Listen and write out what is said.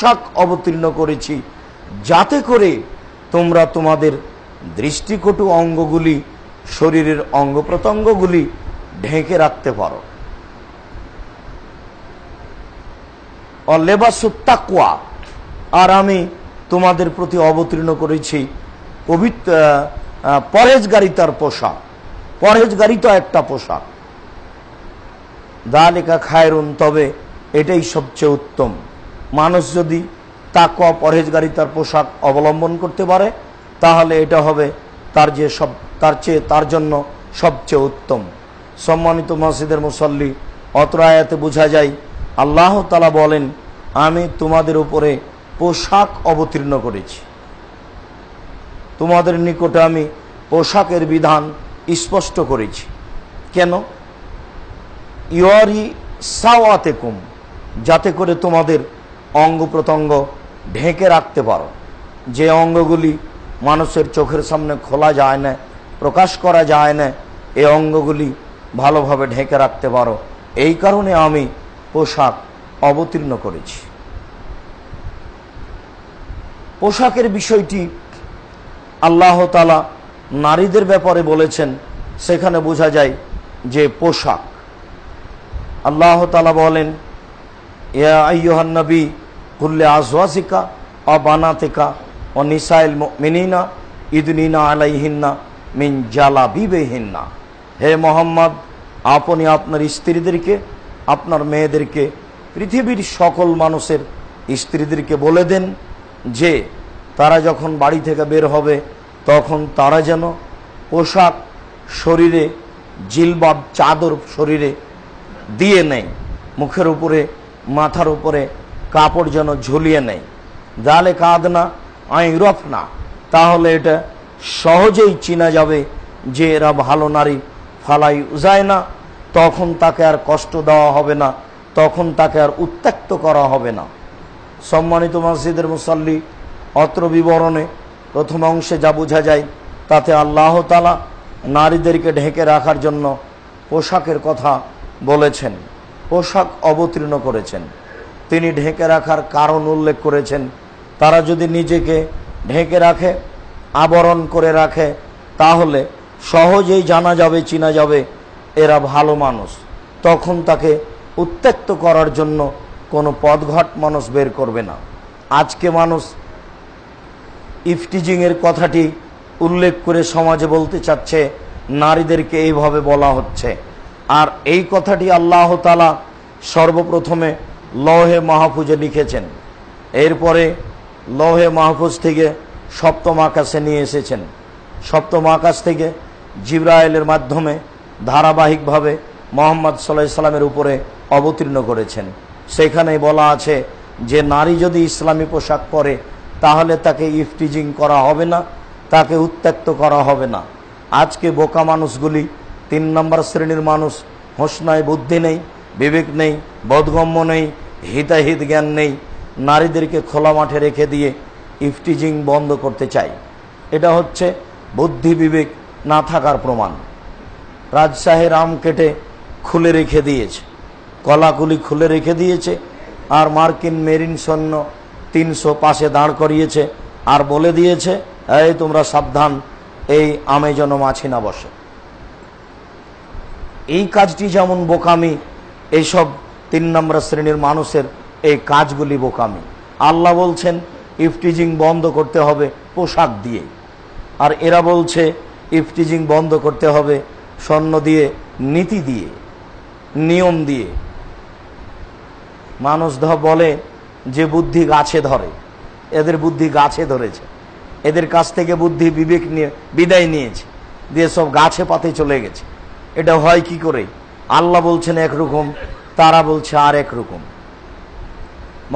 পোশাক অবতীর্ণ করেছি। যাতে করে তোমরা তোমাদের দৃষ্টিকটু অঙ্গগুলি, শরীরের অঙ্গ প্রত্যঙ্গগুলি ঢেকে রাখতে পারো। আর আমি তোমাদের প্রতি অবতীর্ণ করেছি পবিত্র পরেজগারিতার পোশাক। পরেজগারিতা একটা পোশাক। দা লেখা খায়রুন, তবে এটাই সবচেয়ে উত্তম। মানুষ যদি তাকওয়া, পরহেজগারিতার পোশাক অবলম্বন করতে পারে, তাহলে এটা হবে তার যে সব, তার চেয়ে, তার জন্য সবচেয়ে উত্তম। সম্মানিত মসজিদের মুসল্লি, অত্র আয়াতে বোঝা যায়, আল্লাহ তালা বলেন, আমি তোমাদের উপরে পোশাক অবতীর্ণ করেছি। তোমাদের নিকটে আমি পোশাকের বিধান স্পষ্ট করেছি। কেন? ইয়রি সাওয়াতে কুম যাতে করে তোমাদের অঙ্গ প্রত্যঙ্গ ঢেকে রাখতে পারো। যে অঙ্গগুলি মানুষের চোখের সামনে খোলা যায় না, প্রকাশ করা যায় না এই অঙ্গগুলি ভালোভাবে ঢেকে রাখতে পারো। এই কারণে আমি পোশাক অবতীর্ণ করেছি। পোশাকের বিষয়টি আল্লাহ তালা নারীদের ব্যাপারে বলেছেন, সেখানে বোঝা যায় যে পোশাক। আল্লাহ তালা বলেন, ইয়া আইয়ুহান নবী কুল্লে আজওয়াসিকা অ বানাতেকা ও নিসাইল মিনিনা ইদনিনা আলাইহিন্না, মিন জালা বিবেহিন্না হে মোহাম্মদ, আপনি আপনার স্ত্রীদেরকে, আপনার মেয়েদেরকে, পৃথিবীর সকল মানুষের স্ত্রীদেরকে বলে দেন যে, তারা যখন বাড়ি থেকে বের হবে, তখন তারা যেন পোশাক শরীরে, জিলবাব চাদর শরীরে দিয়ে নেয়। মুখের উপরে, মাথার উপরে কাপড় যেন ঝুলিয়ে নেয় কাঁদনা, আই রফ না তাহলে এটা সহজেই চিনা যাবে যে এরা ভালো নারী। ফালাই যায় না তখন তাকে আর কষ্ট দেওয়া হবে না, তখন তাকে আর উত্ত্যক্ত করা হবে না। সম্মানিত মসজিদের মুসল্লি, অত্র বিবরণে প্রথম অংশে যা বোঝা যায়, তাতে আল্লাহ তালা নারীদেরকে ঢেকে রাখার জন্য পোশাকের কথা বলেছেন, পোশাক অবতীর্ণ করেছেন। তিনি ঢেকে রাখার কারণ উল্লেখ করেছেন। তারা যদি নিজেকে ঢেকে রাখে, আবরণ করে রাখে, তাহলে সহজেই জানা যাবে, চিনা যাবে, এরা ভালো মানুষ। তখন তাকে উত্ত্যক্ত করার জন্য কোনো পদঘট মানুষ বের করবে না। আজকে মানুষ ইফটিজিংয়ের কথাটি উল্লেখ করে সমাজে বলতে চাচ্ছে, নারীদেরকে এইভাবে বলা হচ্ছে। আর এই কথাটি আল্লাহ তালা সর্বপ্রথমে লহে মাহফুজে লিখেছেন। এরপরে লহে মাহফুজ থেকে সপ্তম আকাশে নিয়ে এসেছেন। সপ্তম আকাশ থেকে জিব্রায়েলের মাধ্যমে ধারাবাহিকভাবে মোহাম্মদ সাল্লাহ সাল্লামের উপরে অবতীর্ণ করেছেন। সেখানে বলা আছে যে, নারী যদি ইসলামী পোশাক পরে, তাহলে তাকে ইফটিজিং করা হবে না, তাকে উত্ত্যক্ত করা হবে না। আজকে বোকা মানুষগুলি, তিন নম্বর শ্রেণির মানুষ, হোসনায় বুদ্ধি নেই, বিবেক নেই, বোধগম্য নেই হিতাহিত জ্ঞান নেই, নারীদেরকে খোলা মাঠে রেখে দিয়ে ইফটিজিং বন্ধ করতে চাই। এটা হচ্ছে বুদ্ধি বিবেক না থাকার প্রমাণ। রাজশাহীর আম কেটে খুলে রেখে দিয়েছে। কলাকুলি খুলে রেখে দিয়েছে আর মার্কিন মেরিন সৈন্য তিনশো পাশে দাঁড় করিয়েছে আর বলে দিয়েছে, এই তোমরা সাবধান, এই আমে যেন মাছি না বসে। এই কাজটি যেমন বোকামি এইসব তিন নম্বর শ্রেণির মানুষের এই কাজগুলি বোকামি। আল্লাহ বলছেন ইফটিজিং বন্ধ করতে হবে পোশাক দিয়ে। আর এরা বলছে ইফটিজিং বন্ধ করতে হবে স্বর্ণ দিয়ে, নীতি দিয়ে, নিয়ম দিয়ে। মানুষ ধ বলে, যে বুদ্ধি গাছে ধরে, এদের বুদ্ধি গাছে ধরেছে। এদের কাছ থেকে বুদ্ধি বিবেক নিয়ে, বিদায় নিয়েছে, দিয়ে সব গাছে পাতে চলে গেছে। এটা হয় কি করে? আল্লাহ বলছেন একরকম তারা বলছে আরেক রকম।